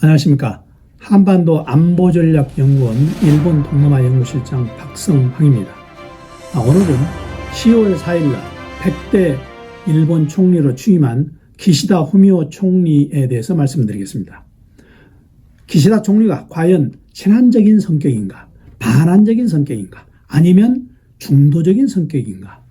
안녕하십니까. 한반도 안보전략연구원 일본 동남아 연구실장 박성황입니다. 아, 오늘은 10월 4일날 100대 일본 총리로 취임한 기시다 후미오 총리에 대해서 말씀드리겠습니다. 기시다 총리가 과연 친한적인 성격인가, 반한적인 성격인가, 아니면 중도적인 성격인가,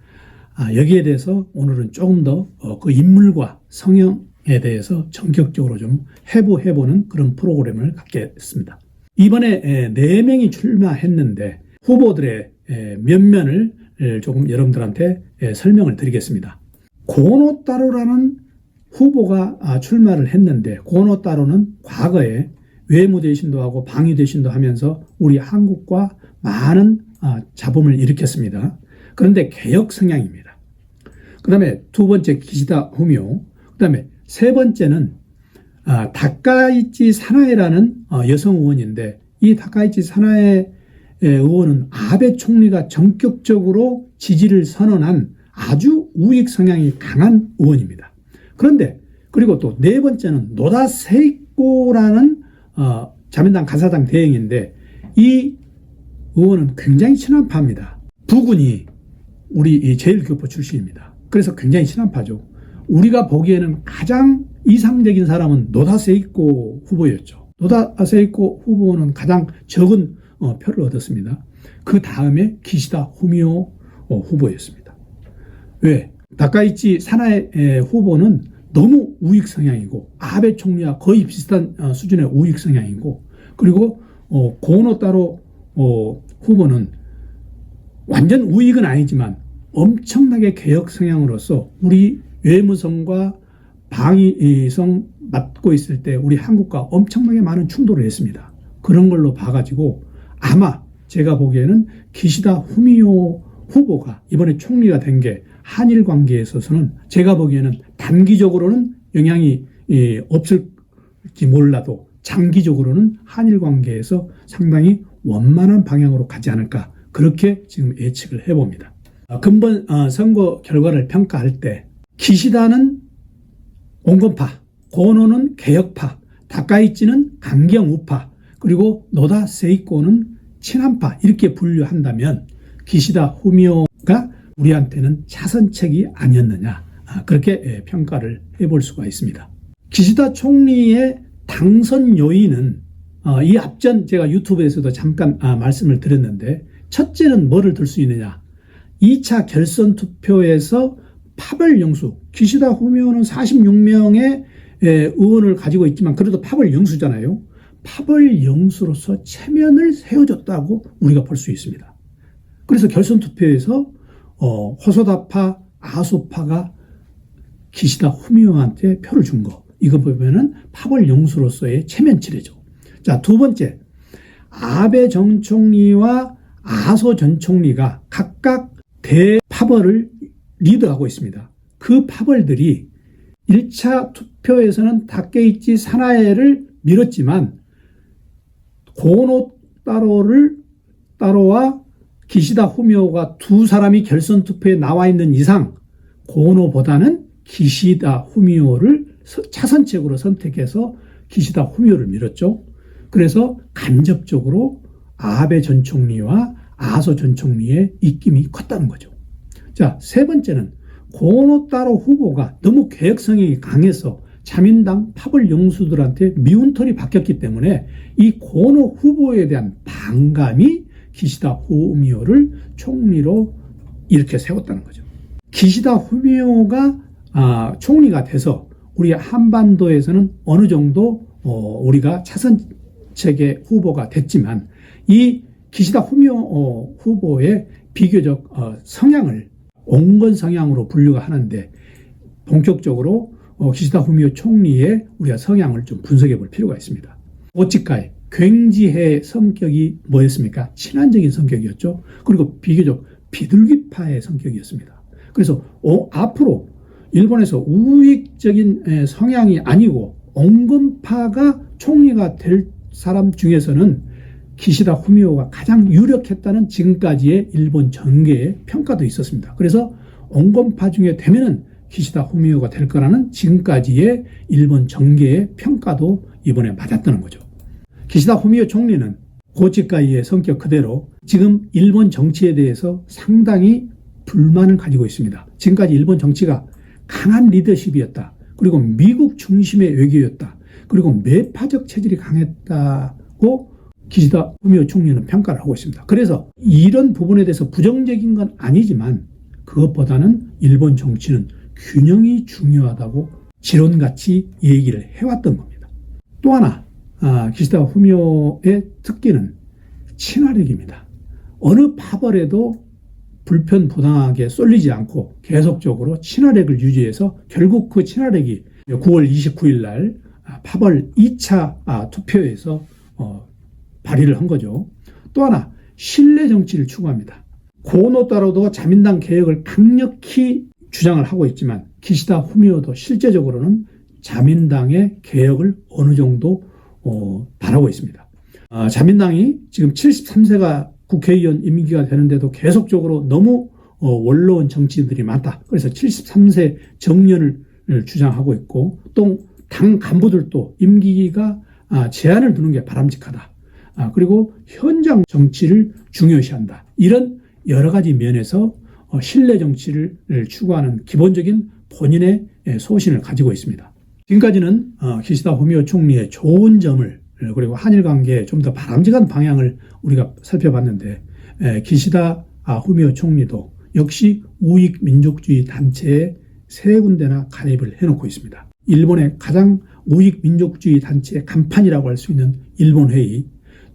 아, 여기에 대해서 오늘은 조금 더 그 인물과 성형에 대해서 전격적으로 좀 해부해보는 그런 프로그램을 갖겠습니다. 이번에 에, 네 명이 출마했는데 후보들의 에, 면면을 에, 조금 여러분들한테 에, 설명을 드리겠습니다. 고노따로라는 후보가 아, 출마를 했는데 고노따로는 과거에 외무대신도 하고 방위대신도 하면서 우리 한국과 많은 아, 잡음을 일으켰습니다. 그런데 개혁 성향입니다. 그 다음에 두 번째 기시다 후미오. 그 다음에 세 번째는 아, 다카이치 사나에라는 어, 여성 의원인데 이 다카이치 사나에 의원은 아베 총리가 전격적으로 지지를 선언한 아주 우익 성향이 강한 의원입니다. 그런데 그리고 또 네 번째는 노다 세이코라는 어, 자민당 가사당 대행인데 이 의원은 굉장히 친한파입니다. 부군이 우리 이 제일교포 출신입니다. 그래서 굉장히 친한파죠. 우리가 보기에는 가장 이상적인 사람은 노다 세이코 후보였죠. 노다 세이코 후보는 가장 적은 어, 표를 얻었습니다. 그 다음에 기시다 후미오 어, 후보였습니다. 왜? 다카이치 사나의 에, 후보는 너무 우익 성향이고 아베 총리와 거의 비슷한 어, 수준의 우익 성향이고 그리고 어, 고노 따로 어, 후보는 완전 우익은 아니지만 엄청나게 개혁 성향으로서 우리 외무성과 방위성 맡고 있을 때 우리 한국과 엄청나게 많은 충돌을 했습니다. 그런 걸로 봐가지고 아마 제가 보기에는 기시다 후미오 후보가 이번에 총리가 된 게 한일 관계에 있어서는 제가 보기에는 단기적으로는 영향이 예, 없을지 몰라도 장기적으로는 한일 관계에서 상당히 원만한 방향으로 가지 않을까 그렇게 지금 예측을 해봅니다. 어, 근본 어, 선거 결과를 평가할 때 기시다는 온건파, 고노는 개혁파, 다카이치는 강경우파, 그리고 노다 세이코는 친한파 이렇게 분류한다면 기시다 후미오가 우리한테는 차선책이 아니었느냐 아, 그렇게 예, 평가를 해볼 수가 있습니다. 기시다 총리의 당선 요인은 어, 이 앞전 제가 유튜브에서도 잠깐 아, 말씀을 드렸는데 첫째는 뭐를 들 수 있느냐 2차 결선 투표에서 파벌 영수, 기시다 후미오는 46명의 의원을 가지고 있지만 그래도 파벌 영수잖아요. 파벌 영수로서 체면을 세워줬다고 우리가 볼 수 있습니다. 그래서 결선 투표에서 어, 호소다파, 아소파가 기시다 후미오한테 표를 준 거. 이거 보면은 파벌 영수로서의 체면치레죠. 자, 두 번째. 아베 정 총리와 아소 전 총리가 각각 대파벌을 리드하고 있습니다. 그 파벌들이 1차 투표에서는 다케이치 사나에를 밀었지만 고노 따로를 따로와 기시다 후미오가 두 사람이 결선 투표에 나와 있는 이상 고노보다는 기시다 후미오를 차선책으로 선택해서 기시다 후미오를 밀었죠. 그래서 간접적으로 아베 전 총리와 아소 전 총리의 입김이 컸다는 거죠. 자, 세 번째는 고노따로 후보가 너무 개혁 성향이 강해서 자민당 파벌 영수들한테 미운 털이 박혔기 때문에 이 고노 후보에 대한 반감이 기시다 후미오를 총리로 이렇게 세웠다는 거죠. 기시다 후미오가 아, 총리가 돼서 우리 한반도에서는 어느 정도 어, 우리가 차선책의 후보가 됐지만 이 기시다 후미오 어, 후보의 비교적 어, 성향을 온건 성향으로 분류가 하는데 본격적으로 어, 기시다 후미오 총리의 우리가 성향을 좀 분석해 볼 필요가 있습니다. 오치카이 굉지의 성격이 뭐였습니까? 친한적인 성격이었죠. 그리고 비교적 비둘기파의 성격이었습니다. 그래서 어, 앞으로 일본에서 우익적인 성향이 아니고 온건파가 총리가 될 사람 중에서는 기시다 후미오가 가장 유력했다는 지금까지의 일본 전개의 평가도 있었습니다. 그래서 온건파 중에 되면은 기시다 후미오가 될 거라는 지금까지의 일본 정계의 평가도 이번에 맞았다는 거죠. 기시다 후미오 총리는 고치가이의 성격 그대로 지금 일본 정치에 대해서 상당히 불만을 가지고 있습니다. 지금까지 일본 정치가 강한 리더십이었다. 그리고 미국 중심의 외교였다. 그리고 매파적 체질이 강했다고 기시다 후미오 총리는 평가를 하고 있습니다. 그래서 이런 부분에 대해서 부정적인 건 아니지만 그것보다는 일본 정치는 균형이 중요하다고 지론같이 얘기를 해왔던 겁니다. 또 하나 아, 기시다 후미오의 특기는 친화력입니다. 어느 파벌에도 불편 부당하게 쏠리지 않고 계속적으로 친화력을 유지해서 결국 그 친화력이 9월 29일 날 아, 파벌 2차 아, 투표에서 어, 발휘를 한 거죠. 또 하나 신뢰 정치를 추구합니다. 고노 따로도 자민당 개혁을 강력히 주장을 하고 있지만 기시다 후미오도 실제적으로는 자민당의 개혁을 어느 정도 어, 바라고 있습니다. 아, 자민당이 지금 73세가 국회의원 임기가 되는데도 계속적으로 너무 어, 원로원 정치인들이 많다. 그래서 73세 정년을 주장하고 있고 또 당 간부들도 임기가 아, 제한을 두는 게 바람직하다. 아, 그리고 현장 정치를 중요시한다. 이런 여러 가지 면에서 어, 신뢰 정치를 추구하는 기본적인 본인의 예, 소신을 가지고 있습니다. 지금까지는 어, 기시다 후미오 총리의 좋은 점을 그리고 한일 관계에 좀 더 바람직한 방향을 우리가 살펴봤는데 예, 기시다 아, 후미오 총리도 역시 우익 민족주의 단체에 세 군데나 가입을 해놓고 있습니다. 일본의 가장 우익 민족주의 단체의 간판이라고 할 수 있는 일본 회의,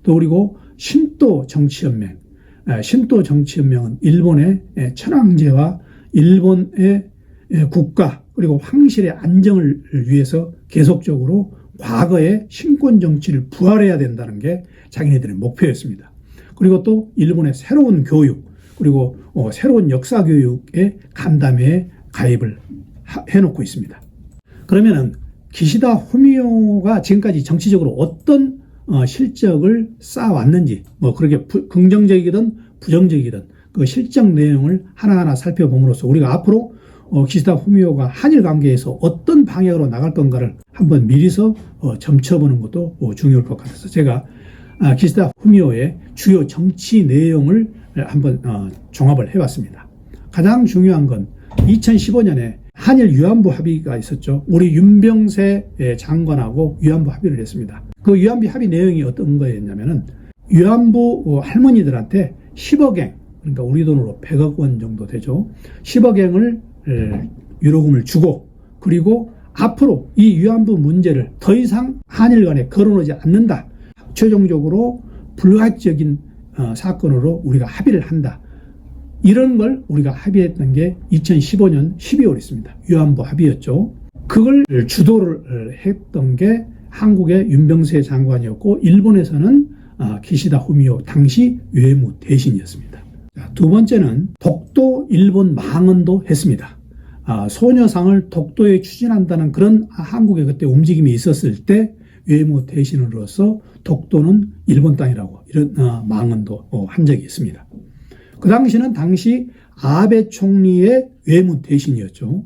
또 그리고 신도 정치연맹, 신도 정치연맹은 일본의 천황제와 일본의 국가 그리고 황실의 안정을 위해서 계속적으로 과거의 신권 정치를 부활해야 된다는 게 자기네들의 목표였습니다. 그리고 또 일본의 새로운 교육 그리고 어, 새로운 역사 교육에 간담회에 가입을 해놓고 있습니다. 그러면은 기시다 후미오가 지금까지 정치적으로 어떤 어, 실적을 쌓아왔는지 뭐 그렇게 부, 긍정적이든 부정적이든 그 실적 내용을 하나하나 살펴봄으로써 우리가 앞으로 어, 기시다 후미오가 한일 관계에서 어떤 방향으로 나갈 건가를 한번 미리서 어, 점쳐보는 것도 어, 중요할 것 같아서 제가 아, 기시다 후미오의 주요 정치 내용을 한번 어, 종합을 해봤습니다. 가장 중요한 건 2015년에 한일 위안부 합의가 있었죠. 우리 윤병세 장관하고 위안부 합의를 했습니다. 그 위안부 합의 내용이 어떤 거였냐면은 위안부 할머니들한테 10억엔 그러니까 우리 돈으로 100억 원 정도 되죠. 10억엔을 유로금을 주고 그리고 앞으로 이 위안부 문제를 더 이상 한일 간에 걸어놓지 않는다. 최종적으로 불가역적인 어, 사건으로 우리가 합의를 한다. 이런 걸 우리가 합의했던 게 2015년 12월이었습니다. 위안부 합의였죠. 그걸 주도를 했던 게 한국의 윤병세 장관이었고 일본에서는 아, 기시다 후미오 당시 외무 대신이었습니다. 두 번째는 독도 일본 망언도 했습니다. 아, 소녀상을 독도에 추진한다는 그런 한국의 그때 움직임이 있었을 때 외무 대신으로서 독도는 일본 땅이라고 이런 어, 망언도 어, 한 적이 있습니다. 그 당시는 당시 아베 총리의 외무 대신이었죠.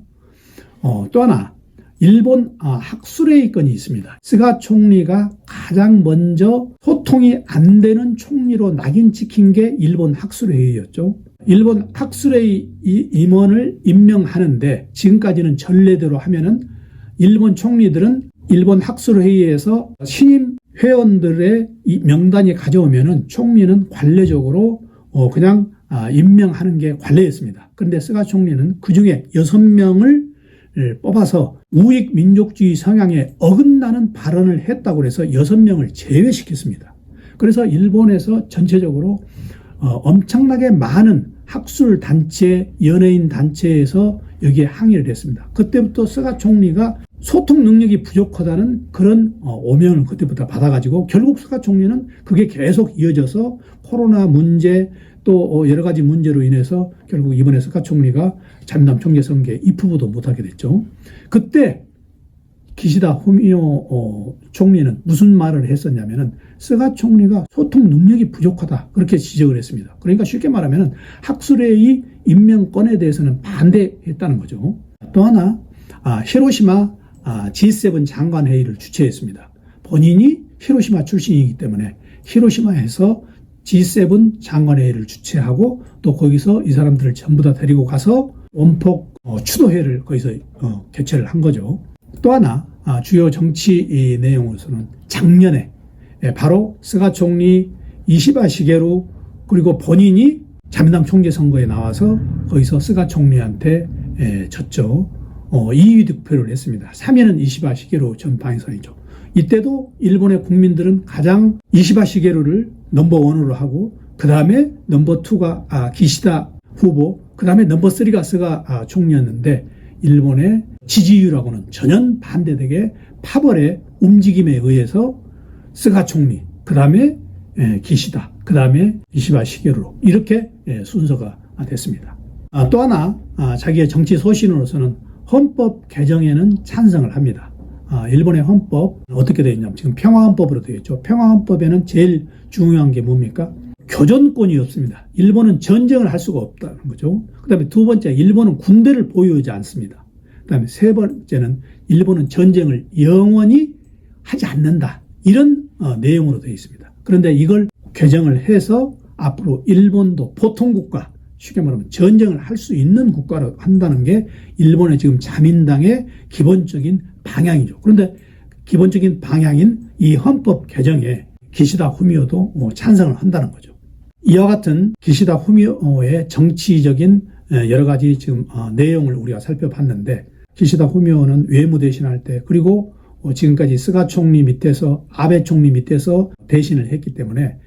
어, 또 하나 일본 아, 학술회의 건이 있습니다. 스가 총리가 가장 먼저 소통이 안 되는 총리로 낙인 찍힌 게 일본 학술회의였죠. 일본 학술회의 임원을 임명하는데 지금까지는 전례대로 하면은 일본 총리들은 일본 학술회의에서 신임 회원들의 명단이 가져오면은 총리는 관례적으로 어 그냥 아, 임명하는 게 관례였습니다. 그런데 스가 총리는 그 중에 여섯 명을 뽑아서 우익 민족주의 성향에 어긋나는 발언을 했다고 해서 여섯 명을 제외시켰습니다. 그래서 일본에서 전체적으로 어, 엄청나게 많은 학술 단체, 연예인 단체에서 여기에 항의를 했습니다. 그때부터 스가 총리가 소통 능력이 부족하다는 그런 어, 오명을 그때부터 받아가지고 결국 스가 총리는 그게 계속 이어져서 코로나 문제 또 어, 여러 가지 문제로 인해서 결국 이번에 스가 총리가 잠담 총재 선거에 입후보도 못하게 됐죠. 그때 기시다 후미오 어, 총리는 무슨 말을 했었냐면은 스가 총리가 소통 능력이 부족하다 그렇게 지적을 했습니다. 그러니까 쉽게 말하면은 학술회의 임명권에 대해서는 반대했다는 거죠. 또 하나 아, 히로시마 아, G7 장관 회의를 주최했습니다. 본인이 히로시마 출신이기 때문에 히로시마에서 G7 장관 회의를 주최하고 또 거기서 이 사람들을 전부 다 데리고 가서 원폭 어, 추도회를 거기서 어, 개최를 한 거죠. 또 하나 아, 주요 정치 이 내용으로서는 작년에 예, 바로 스가 총리 이시바 시게루 그리고 본인이 자민당 총재 선거에 나와서 거기서 스가 총리한테 예, 졌죠. 어, 2위 득표를 했습니다. 3위는 이시바 시게루 전 방위선이죠. 이때도 일본의 국민들은 가장 이시바 시게루를 넘버 원으로 하고 그 다음에 넘버 투가 아, 기시다 후보, 그 다음에 넘버 쓰리가 스가 아, 총리였는데 일본의 지지율하고는 전혀 반대되게 파벌의 움직임에 의해서 스가 총리, 그 다음에 기시다, 그 다음에 이시바 시게루로 이렇게 예, 순서가 됐습니다. 아, 또 하나 아, 자기의 정치 소신으로서는 헌법 개정에는 찬성을 합니다. 아, 일본의 헌법 어떻게 되어 있냐면 지금 평화헌법으로 되어 있죠. 평화헌법에는 제일 중요한 게 뭡니까? 교전권이 없습니다. 일본은 전쟁을 할 수가 없다는 거죠. 그 다음에 두 번째, 일본은 군대를 보유하지 않습니다. 그 다음에 세 번째는 일본은 전쟁을 영원히 하지 않는다. 이런 어, 내용으로 되어 있습니다. 그런데 이걸 개정을 해서 앞으로 일본도 보통국가, 쉽게 말하면 전쟁을 할 수 있는 국가로 한다는 게 일본의 지금 자민당의 기본적인 방향이죠. 그런데 기본적인 방향인 이 헌법 개정에 기시다 후미오도 뭐 찬성을 한다는 거죠. 이와 같은 기시다 후미오의 정치적인 여러 가지 지금 어, 내용을 우리가 살펴봤는데 기시다 후미오는 외무 대신할 때 그리고 어, 지금까지 스가 총리 밑에서 아베 총리 밑에서 대신을 했기 때문에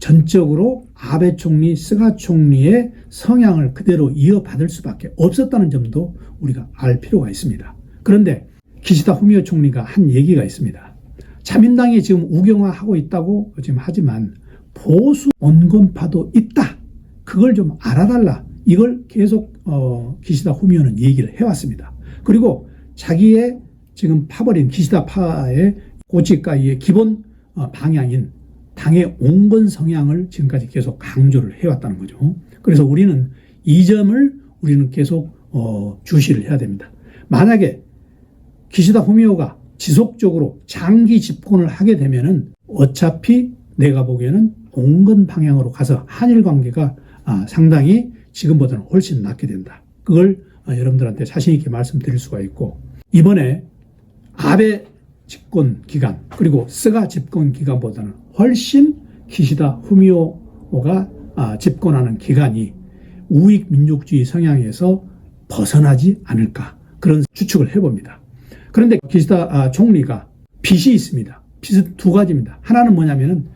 전적으로 아베 총리, 스가 총리의 성향을 그대로 이어받을 수밖에 없었다는 점도 우리가 알 필요가 있습니다. 그런데 기시다 후미오 총리가 한 얘기가 있습니다. 자민당이 지금 우경화하고 있다고 지금 하지만 보수 온건파도 있다. 그걸 좀 알아달라. 이걸 계속 어, 기시다 후미오는 얘기를 해왔습니다. 그리고 자기의 지금 파버린 기시다 파의 고치가의 기본 어, 방향인 당의 온건 성향을 지금까지 계속 강조를 해왔다는 거죠. 그래서 우리는 이 점을 우리는 계속 어, 주시를 해야 됩니다. 만약에 기시다 후미오가 지속적으로 장기 집권을 하게 되면은 어차피 내가 보기에는 온건 방향으로 가서 한일 관계가 아, 상당히 지금보다는 훨씬 낫게 된다. 그걸 아, 여러분들한테 자신 있게 말씀드릴 수가 있고 이번에 아베 집권 기간 그리고 스가 집권 기간보다는 훨씬 기시다 후미오가 아, 집권하는 기간이 우익 민족주의 성향에서 벗어나지 않을까 그런 추측을 해봅니다. 그런데 기시다 아, 총리가 빚이 있습니다. 빚은 두 가지입니다. 하나는 뭐냐면은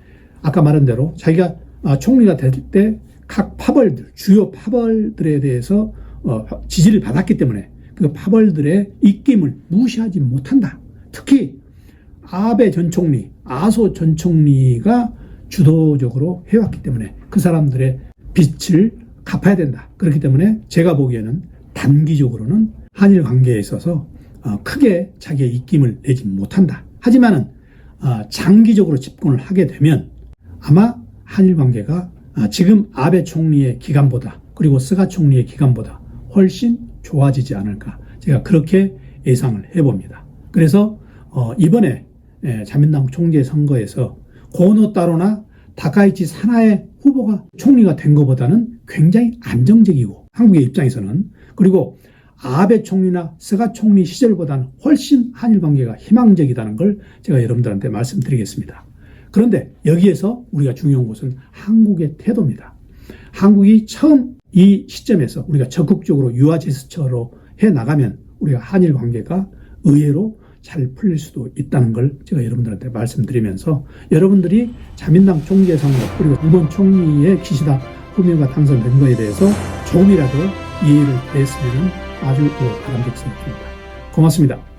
아까 말한 대로 자기가 아, 총리가 될 때 각 파벌들 주요 파벌들에 대해서 어, 지지를 받았기 때문에 그 파벌들의 입김을 무시하지 못한다. 특히 아베 전 총리, 아소 전 총리가 주도적으로 해왔기 때문에 그 사람들의 빚을 갚아야 된다. 그렇기 때문에 제가 보기에는 단기적으로는 한일 관계에 있어서 어, 크게 자기의 입김을 내지 못한다. 하지만은 어, 장기적으로 집권을 하게 되면 아마 한일 관계가 어, 지금 아베 총리의 기간보다 그리고 스가 총리의 기간보다 훨씬 좋아지지 않을까 제가 그렇게 예상을 해봅니다. 그래서 이번에 예, 자민당 총재 선거에서 고노 따로나 다카이치 사나의 후보가 총리가 된 것보다는 굉장히 안정적이고 한국의 입장에서는 그리고 아베 총리나 스가 총리 시절보다는 훨씬 한일 관계가 희망적이다는 걸 제가 여러분들한테 말씀드리겠습니다. 그런데 여기에서 우리가 중요한 것은 한국의 태도입니다. 한국이 처음 이 시점에서 우리가 적극적으로 유화 제스처로 해 나가면 우리가 한일 관계가 의외로 잘 풀릴 수도 있다는 걸 제가 여러분들한테 말씀드리면서 여러분들이 자민당 총재 선거 그리고 일본 총리의 기시다 후미오가 당선된 거에 대해서 조금이라도 이해를 했으면 아주 바람직스럽습니다. 고맙습니다.